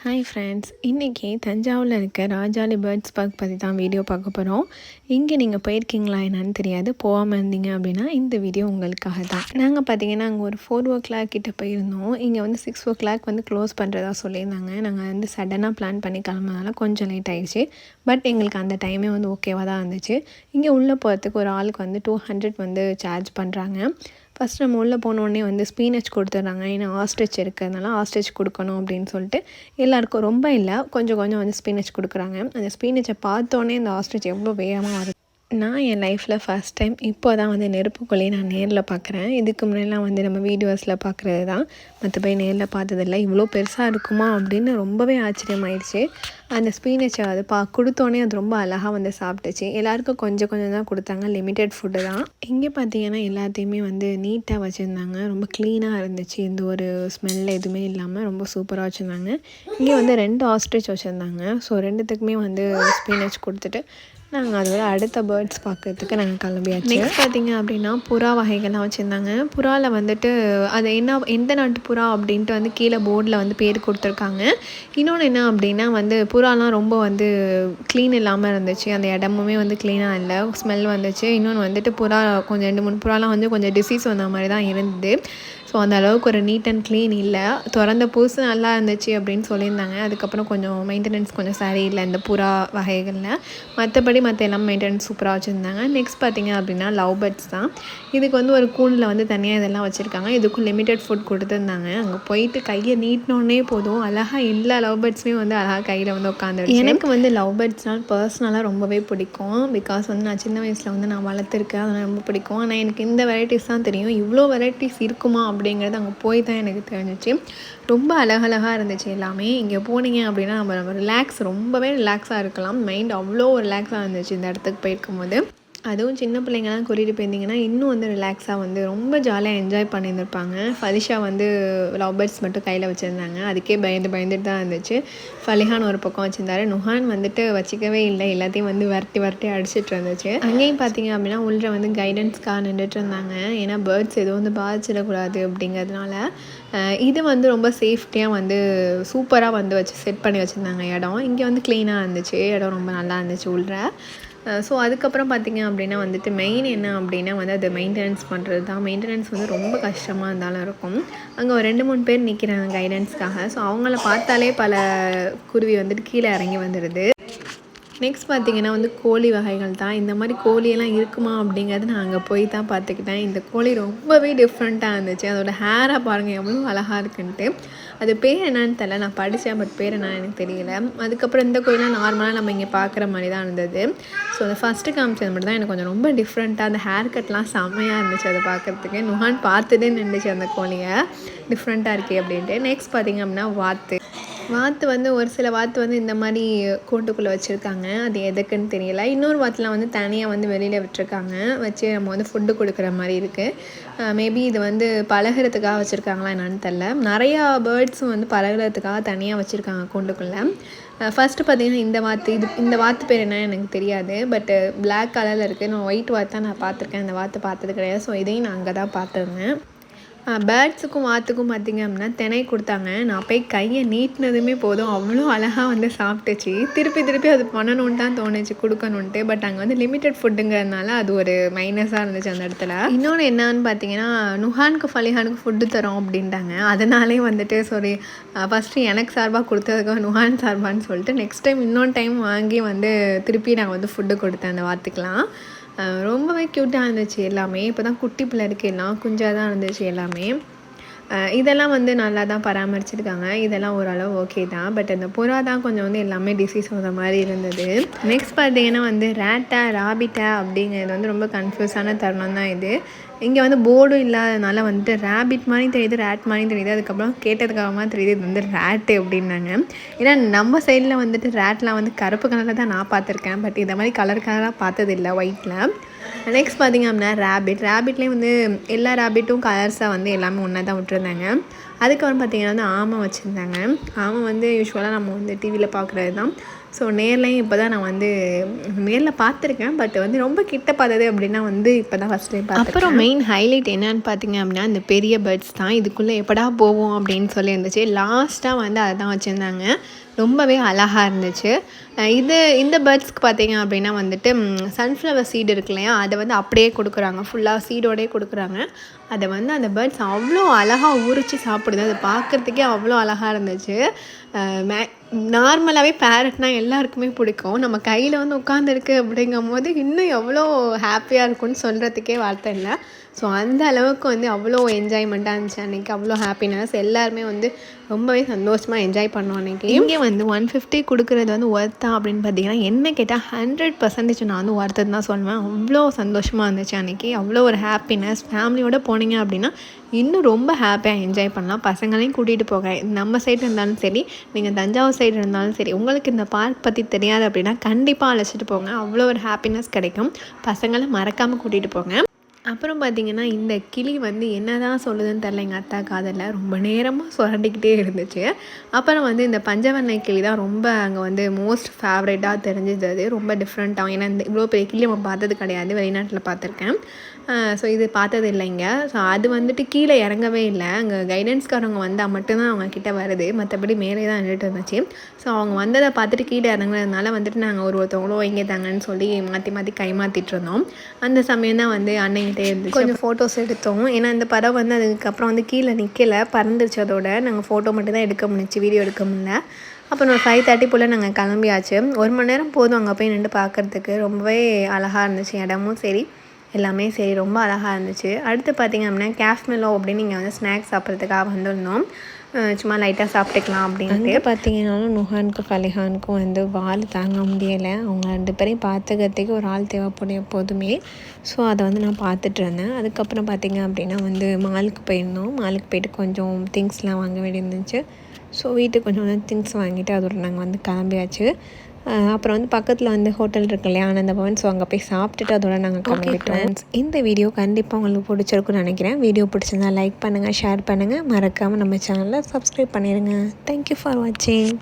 Hi friends இன்றைக்கி தஞ்சாவூரில் இருக்க ராஜாலி பேர்ட்ஸ் பார்க் பற்றி தான் வீடியோ பார்க்க போகிறோம் இங்கே நீங்கள் போயிருக்கீங்களா என்னன்னு தெரியாது. போகாமல் இருந்தீங்க அப்படின்னா இந்த வீடியோ உங்களுக்காக தான். நாங்கள் பார்த்தீங்கன்னா அங்கே ஒரு ஃபோர் ஓ கிளாக் கிட்டே போயிருந்தோம். இங்கே வந்து சிக்ஸ் ஓ கிளாக் வந்து க்ளோஸ் பண்ணுறதா சொல்லியிருந்தாங்க. நாங்கள் வந்து சடனாக பிளான் பண்ணி கிளம்புனால கொஞ்சம் லேட் ஆகிடுச்சு பட் எங்களுக்கு அந்த டைமே வந்து ஓகேவாக தான் இருந்துச்சு. இங்கே உள்ளே போகிறதுக்கு ஒரு ஆளுக்கு வந்து டூ ஹண்ட்ரட் வந்து சார்ஜ் பண்ணுறாங்க ஃபஸ்ட் நம்ம உள்ளே போனோடனே வந்து ஸ்பீனச் கொடுத்துட்றாங்க. ஏன்னா ஆஸ்ட்ரிச் இருக்கிறதுனால ஆஸ்ட்ரிச் கொடுக்கணும் அப்படின்னு சொல்லிட்டு எல்லாருக்கும் ரொம்ப இல்லை. கொஞ்சம் கொஞ்சம் வந்து ஸ்பீனச் கொடுக்குறாங்க. அந்த ஸ்பீனச்சை பார்த்தோன்னே இந்த ஆஸ்ட்ரிச் எவ்வளோ வேகமாக வருது நான் என் லைஃப்பில் ஃபஸ்ட் டைம் இப்போ தான் வந்து நெருப்புக்குள்ளேயே நான் நேரில் பார்க்குறேன் இதுக்கு முன்னாடிலாம் வந்து நம்ம வீடியோஸில் பார்க்குறது தான் மற்றபடி நேரில் பார்த்ததில்ல. இவ்வளோ பெருசாக இருக்குமா அப்படின்னு ரொம்பவே ஆச்சரியமாயிடுச்சு. அந்த ஸ்பீனச்சை அது பா கொடுத்தோன்னே அது ரொம்ப அழகாக வந்து சாப்பிட்டுச்சு. எல்லாருக்கும் கொஞ்சம் கொஞ்சம் தான் கொடுத்தாங்க. லிமிட்டெட் ஃபுட்டு தான். இங்கே பார்த்தீங்கன்னா எல்லாத்தையுமே வந்து நீட்டாக வச்சுருந்தாங்க. ரொம்ப க்ளீனாக இருந்துச்சு. எந்த ஒரு ஸ்மெல் எதுவுமே இல்லாமல் ரொம்ப சூப்பராக வச்சுருந்தாங்க. இங்கே வந்து ரெண்டு ஆஸ்ட்ரிச் வச்சுருந்தாங்க. ஸோ ரெண்டுத்துக்குமே வந்து ஸ்பீனச் கொடுத்துட்டு நாங்கள் அதோட அடுத்த பேர்ட்ஸ் பார்க்கறதுக்கு நாங்கள் கிளம்பியாச்சு. நெக்ஸ்ட் பார்த்தீங்க அப்படின்னா புறா வகைகள்லாம் வச்சுருந்தாங்க. புறாவில் வந்துட்டு அது என்ன எந்த நாட்டு புறா அப்படின்ட்டு வந்து கீழே போர்டில் வந்து பேர் கொடுத்துருக்காங்க. இன்னொன்று என்ன அப்படின்னா வந்து புறாலாம் ரொம்ப வந்து க்ளீன் இல்லாமல் இருந்துச்சு. அந்த இடமுமே வந்து க்ளீனாக இல்லை. ஸ்மெல் வந்துச்சு. இன்னொன்று வந்துட்டு புறா கொஞ்சம் ரெண்டு மூணு புறாலாம் வந்து கொஞ்சம் டிசீஸ் வந்த மாதிரி தான் இருந்தது. ஸோ அந்த அளவுக்கு ஒரு நீட் அண்ட் க்ளீன் இல்லை. திறந்த புதுசு நல்லா இருந்துச்சு அப்படின்னு சொல்லியிருந்தாங்க. அதுக்கப்புறம் கொஞ்சம் மெயின்டெனன்ஸ் கொஞ்சம் சரியில்லை இந்த புறா வகைகளில். மற்றபடி மற்ற எல்லாம் மெயின்டெனன்ஸ் சூப்பராக வச்சுருந்தாங்க. நெக்ஸ்ட் பார்த்திங்க அப்படின்னா லவ் பேர்ட்ஸ் தான். இதுக்கு வந்து ஒரு கூண்டில் வந்து தனியாக இதெல்லாம் வச்சுருக்காங்க. இதுக்கும் லிமிட்டட் ஃபுட் கொடுத்துருந்தாங்க. அங்கே போயிட்டு கையை நீட்டினோடனே போதும். அழகாக எல்லா லவ் பேர்ட்ஸுமே வந்து அழகாக கையில் வந்து உட்காந்து எனக்கு வந்து லவ் பேர்ட்ஸ்னால் பர்சனலாக ரொம்பவே பிடிக்கும். பிகாஸ் வந்து நான் சின்ன வயசில் வந்து நான் வளர்த்துருக்கேன். அதனால் ரொம்ப பிடிக்கும். ஆனால் எனக்கு இந்த வெரைட்டிஸ் தான் தெரியும். இவ்வளோ வெரைட்டிஸ் இருக்குமா அப்படிங்கிறது அங்கே போய் தான் எனக்கு தெரிஞ்சிச்சு. ரொம்ப அழகழகாக இருந்துச்சு எல்லாமே. இங்கே போனீங்க அப்படின்னா நம்ம நம்ம ரிலாக்ஸ் ரொம்பவே ரிலாக்ஸாக இருக்கலாம். மைண்ட் அவ்வளோ ரிலாக்ஸாக இருந்துச்சு இந்த இடத்துக்கு போயிருக்கும் போது அதுவும் சின்ன பிள்ளைங்கலாம் கூட்டிகிட்டு போயிருந்தீங்கன்னா இன்னும் வந்து ரிலாக்ஸாக வந்து ரொம்ப ஜாலியாக என்ஜாய் பண்ணியிருந்திருப்பாங்க. ஃபலிஷா வந்து லவ் பேர்ட்ஸ் மட்டும் கையில் வச்சுருந்தாங்க. அதுக்கே பயந்து பயந்துட்டு தான் இருந்துச்சு. ஃபலிஹான் ஒரு பக்கம் வச்சுருந்தாரு. நுஹான் வந்துட்டு வச்சிக்கவே இல்லை. எல்லாத்தையும் வந்து வரட்டி வரட்டி அடிச்சிட்டு இருந்துச்சு. அங்கேயும் பார்த்தீங்க அப்படின்னா உள்ள வந்து கைடன்ஸ்க்காக நின்றுட்டு இருந்தாங்க. ஏன்னா பேர்ட்ஸ் எதுவும் வந்து பாதிச்சிடக்கூடாது அப்படிங்கிறதுனால இது வந்து ரொம்ப சேஃப்டியாக வந்து சூப்பராக வந்து வச்சு செட் பண்ணி வச்சுருந்தாங்க இடம். இங்கே வந்து க்ளீனாக இருந்துச்சு. இடம் ரொம்ப நல்லா இருந்துச்சு உள்ள. ஸோ அதுக்கப்புறம் பார்த்திங்க அப்படின்னா வந்துட்டு மெயின் என்ன அப்படின்னா வந்து அதை மெயின்டெனன்ஸ் பண்ணுறது தான் மெயின்டெனன்ஸ் வந்து ரொம்ப கஷ்டமாக இருந்தாலும் இருக்கும். அங்கே ஒரு ரெண்டு மூணு பேர் நிற்கிறாங்க கைடன்ஸ்க்காக ஸோ அவங்கள பார்த்தாலே பல குருவி வந்துட்டு கீழே இறங்கி வந்துடுது நெக்ஸ்ட் பார்த்திங்கன்னா வந்து கோழி வகைகள் தான். இந்த மாதிரி கோழியெல்லாம் இருக்குமா அப்படிங்கிறது நான் அங்கே போய் தான் பார்த்துக்கிட்டேன். இந்த கோழி ரொம்பவே டிஃப்ரெண்ட்டாக இருந்துச்சு. அதோட ஹேராக பாருங்கள் எவ்வளோ அழகாக இருக்குன்ட்டு. அது பேர் என்னன்னு தெரில நான் படித்தேன் பட் பேர் என்ன எனக்கு தெரியல. அதுக்கப்புறம் இந்த கோயிலாம் நார்மலாக நம்ம இங்கே பார்க்குற மாதிரி தான் இருந்தது. ஸோ அந்த ஃபஸ்ட்டு காமிச்சது மட்டும் தான் எனக்கு கொஞ்சம் ரொம்ப டிஃப்ரெண்ட்டாக அந்த ஹேர் கட்லாம் செம்மையாக இருந்துச்சு அதை பார்க்குறதுக்கு. நுஹான் பார்த்துட்டே நின்றுச்சு அந்த கோழியை. டிஃப்ரெண்ட்டாக இருக்கே அப்படின்ட்டு. நெக்ஸ்ட் பார்த்திங்க அப்படின்னா வாத்து. வாத்து வந்து ஒரு சில வாத்து வந்து இந்த மாதிரி கூட்டுக்குள்ளே வச்சுருக்காங்க. அது எதுக்குன்னு தெரியல. இன்னொரு வாத்துலாம் வந்து தனியாக வந்து வெளியில் விட்டுருக்காங்க. வச்சு நம்ம வந்து ஃபுட்டு கொடுக்குற மாதிரி இருக்குது மேபி இது வந்து பழகிறதுக்காக வச்சுருக்காங்களா என்னன்னு தெரில நிறையா பேர்ட்ஸும் வந்து பழகிறதுக்காக தனியாக வச்சுருக்காங்க கூண்டுக்குள்ளே. ஃபஸ்ட்டு பார்த்திங்கன்னா இந்த வாத்து இது இந்த வாத்து பேர் என்ன எனக்கு தெரியாது. பட்டு பிளாக் கலரில் இருக்குது நான் ஒயிட் வாத்து தான் நான் பார்த்துருக்கேன். இந்த வாத்து பார்த்தது கிடையாது. ஸோ இதையும் நான் அங்கே தான் பார்த்துருந்தேன். பேர்ட்ஸுக்கும் வாத்துக்கும் பார்த்திங்க அப்படின்னா தினை கொடுத்தாங்க. நான் போய் கையை நீட்டினதுமே போதும். அவ்வளோ அழகாக வந்து சாப்பிட்டுச்சு. திருப்பி திருப்பி அது பண்ணணும்னு தான் தோணுச்சு கொடுக்கணுன்ட்டு பட் அங்கே வந்து லிமிட்டட் ஃபுட்டுங்கிறதுனால அது ஒரு மைனஸாக இருந்துச்சு அந்த இடத்துல. இன்னொன்று என்னன்னு பார்த்தீங்கன்னா நுஹானுக்கு ஃபலிஹானுக்கு ஃபுட்டு தரோம் அப்படின்ட்டாங்க. அதனாலே வந்துட்டு சாரி ஃபஸ்ட்டு எனக்கு சார்பாக கொடுத்ததுக்கு நுஹான் சார்பான்னு சொல்லிட்டு நெக்ஸ்ட் டைம் இன்னொன்று டைம் வாங்கி வந்து திருப்பி நான் வந்து ஃபுட்டு கொடுத்தேன் அந்த வாத்துக்கெலாம் ரொம்பவே க்யூட்டாக இருந்துச்சு எல்லாமே. இப்போ தான் குட்டி பிள்ளை இருக்குது எல்லாம் குஞ்சாக தான் இருந்துச்சு எல்லாமே. இதெல்லாம் வந்து நல்லா தான் பராமரிச்சிருக்காங்க. இதெல்லாம் ஓரளவு ஓகே தான். பட் அந்த புறா தான் கொஞ்சம் வந்து எல்லாமே டிசீஸ் வந்த மாதிரி இருந்தது. நெக்ஸ்ட் பார்த்தீங்கன்னா வந்து ரேட்டா ராபிட்டா அப்படிங்கிறது வந்து ரொம்ப கன்ஃபியூஸான தருணம் தான் இது. இங்கே வந்து போர்டும் இல்லாதனால வந்துட்டு ரேபிட் மாதிரி தெரியுது ரேட் மாதிரி தெரியுது. அதுக்கப்புறம் கேட்டதுக்காகமாக தெரியுது இது வந்து ரேட்டு அப்படின்னாங்க. ஏன்னா நம்ம சைடில் வந்துட்டு ரேட்லாம் வந்து கருப்பு கலரில் தான் நான் பார்த்துருக்கேன். பட் இதை மாதிரி கலர் கலராக பார்த்ததில்லை ஒயிட்டில் நெக்ஸ்ட் பார்த்திங்க அப்படின்னா ரேபிட் ரேபிட்லேயும் வந்து எல்லா ரேபிட்டும் கலர்ஸாக வந்து எல்லாமே ஒன்றா தான் விட்டுருந்தாங்க. அதுக்கப்புறம் பார்த்திங்கன்னா வந்து ஆமை வச்சுருந்தாங்க. ஆமை வந்து யூஸ்வலாக நம்ம வந்து டிவியில் பார்க்குறது தான். ஸோ நேர்லையும் இப்போ தான் நான் வந்து நேரில் பார்த்துருக்கேன். பட் வந்து ரொம்ப கிட்ட பார்த்தது அப்படின்னா வந்து இப்போ தான் ஃபஸ்ட் டைம் அப்புறம் மெயின் ஹைலைட் என்னன்னு பார்த்தீங்க அப்படின்னா இந்த பெரிய பேர்ட்ஸ் தான். இதுக்குள்ளே எப்படா போவோம் அப்படின்னு சொல்லி இருந்துச்சு லாஸ்ட்டாக வந்து அதை தான் வச்சுருந்தாங்க. ரொம்பவே அழகாக இருந்துச்சு. இது இந்த பேர்ட்ஸ்க்கு பார்த்தீங்க அப்படின்னா வந்துட்டு சன்ஃப்ளவர் சீடு இருக்கு இல்லையா? அதை வந்து அப்படியே கொடுக்குறாங்க. ஃபுல்லாக சீடோடயே கொடுக்குறாங்க. அதை வந்து அந்த பேர்ட்ஸ் அவ்வளோ அழகாக உரித்து சாப்பிடுது. அது பார்க்குறதுக்கே அவ்வளோ அழகாக இருந்துச்சு. மே நார்மலாகவே பேரட்னால் எல்லாருக்குமே பிடிக்கும். நம்ம கையில் வந்து உட்காந்துருக்கு அப்படிங்கும் போது இன்னும் எவ்வளோ ஹாப்பியாக இருக்கும்னு சொல்கிறதுக்கே வார்த்தை இல்லை. ஸோ அந்த அளவுக்கு வந்து அவ்வளோ என்ஜாய்மெண்ட்டாக இருந்துச்சு அன்றைக்கி அவ்வளோ ஹாப்பினஸ் எல்லாருமே வந்து ரொம்பவே சந்தோஷமாக என்ஜாய் பண்ணோம் அன்றைக்கி இங்கே வந்து ஒன் ஃபிஃப்டி கொடுக்குறது வந்து ஒர்த்தா அப்படின்னு பார்த்தீங்கன்னா என்ன கேட்டால் ஹண்ட்ரட் பர்சன்டேஜ் நான் வந்து ஒர்த்து தான் சொல்லுவேன். அவ்வளோ சந்தோஷமாக இருந்துச்சு அன்றைக்கி அவ்வளோ ஒரு ஹாப்பினஸ் ஃபேமிலியோடு போனீங்க அப்படின்னா இன்னும் ரொம்ப ஹாப்பியாக என்ஜாய் பண்ணலாம். பசங்களையும் கூட்டிகிட்டு போக நம்ம சைடு இருந்தாலும் சரி நீங்கள் தஞ்சாவூர் சைடு இருந்தாலும் சரி உங்களுக்கு இந்த பார்க் பற்றி தெரியாது அப்படின்னா கண்டிப்பாக அழைச்சிட்டு போங்க. அவ்வளோ ஒரு ஹாப்பினஸ் கிடைக்கும். பசங்களை மறக்காமல் கூட்டிகிட்டு போங்க. அப்புறம் பார்த்தீங்கன்னா இந்த கிளி வந்து என்ன தான் சொல்லுதுன்னு தெரில எங்கள் அத்தா காதில். ரொம்ப நேரமாக சுரண்டிக்கிட்டே இருந்துச்சு. அப்புறம் வந்து இந்த பஞ்சவண்ண கிளி தான் ரொம்ப அங்கே வந்து மோஸ்ட் ஃபேவரேட்டாக தெரிஞ்சது. அது ரொம்ப டிஃப்ரெண்ட்டாகும் ஏன்னா இந்த இவ்வளோ பெரிய கிளி நம்ம பார்த்தது கிடையாது வெளிநாட்டில் பார்த்துருக்கேன். ஸோ இது பார்த்தது இல்லைங்க ஸோ அது வந்துட்டு கீழே இறங்கவே இல்லை. அங்கே கைடன்ஸ்காரவங்க வந்தால் மட்டும்தான் அவங்க கிட்டே வருது. மற்றபடி மேலே தான் நின்றுட்டு இருந்துச்சு. ஸோ அவங்க வந்ததை பார்த்துட்டு கீழே இறங்குறதுனால வந்துட்டு நாங்கள் ஒரு ஒருத்தவங்களும் இங்கே தாங்கன்னு சொல்லி மாற்றி மாற்றி கை மாற்றிட்டு இருந்தோம். அந்த சமயம் தான் வந்து அன்னைகிட்டே இருந்துச்சு. கொஞ்சம் ஃபோட்டோஸ் எடுத்தோம். ஏன்னா இந்த படம் வந்து அதுக்கப்புறம் வந்து கீழே நிற்கல பறந்துருச்சு அதோட. நாங்கள் ஃபோட்டோ மட்டும் தான் எடுக்க முடிஞ்சுச்சு. வீடியோ எடுக்க முடியல. அப்புறம் ஒரு ஃபைவ் தேர்ட்டி போல் நாங்கள் கிளம்பியாச்சு. ஒரு மணி நேரம் போதும் அங்கே போய் நின்று பார்க்குறதுக்கு. ரொம்பவே அழகாக இருந்துச்சு. இடமும் சரி. எல்லாமே சரி ரொம்ப அழகாக இருந்துச்சு. அடுத்து பார்த்திங்க அப்படின்னா கேஃப்மெலோ அப்படின்னு நீங்கள் வந்து ஸ்நாக்ஸ் சாப்பிட்றதுக்காக வந்திருந்தோம். சும்மா லைட்டாக சாப்பிட்டுக்கலாம் அப்படின்ட்டு. பார்த்தீங்கன்னாலும் நுஹானுக்கும் ஃபலிஹானுக்கும் வந்து வால் தாங்க முடியலை. அவங்க ரெண்டு பேரையும் பார்த்துக்கிறதுக்கு ஒரு ஆள் தேவைப்படும் எப்போதுமே ஸோ அதை வந்து நான் பார்த்துட்டு இருந்தேன். அதுக்கப்புறம் பார்த்தீங்க அப்படின்னா வந்து மாலுக்கு போயிருந்தோம். மாலுக்கு போயிட்டு கொஞ்சம் திங்ஸ்லாம் வாங்க வேண்டியிருந்துச்சு. ஸோ வீட்டுக்கு கொஞ்சம் திங்ஸ் வாங்கிட்டு அதோட நாங்கள் வந்து கிளம்பியாச்சு. அப்புறம் வந்து பக்கத்தில் வந்து ஹோட்டல் இருக்கு இல்லையா ஆனந்த பவன் ஸோ அங்கே போய் சாப்பிட்டுட்டு அதோட நாங்கள் கிளம்பிட்டோம். இந்த வீடியோ கண்டிப்பாக உங்களுக்கு பிடிச்சிருக்குன்னு நினைக்கிறேன். வீடியோ பிடிச்சிருந்தா லைக் பண்ணுங்கள் ஷேர் பண்ணுங்கள் மறக்காமல் நம்ம சேனலை சப்ஸ்கிரைப் பண்ணிடுங்க தேங்க்யூ ஃபார் வாட்சிங்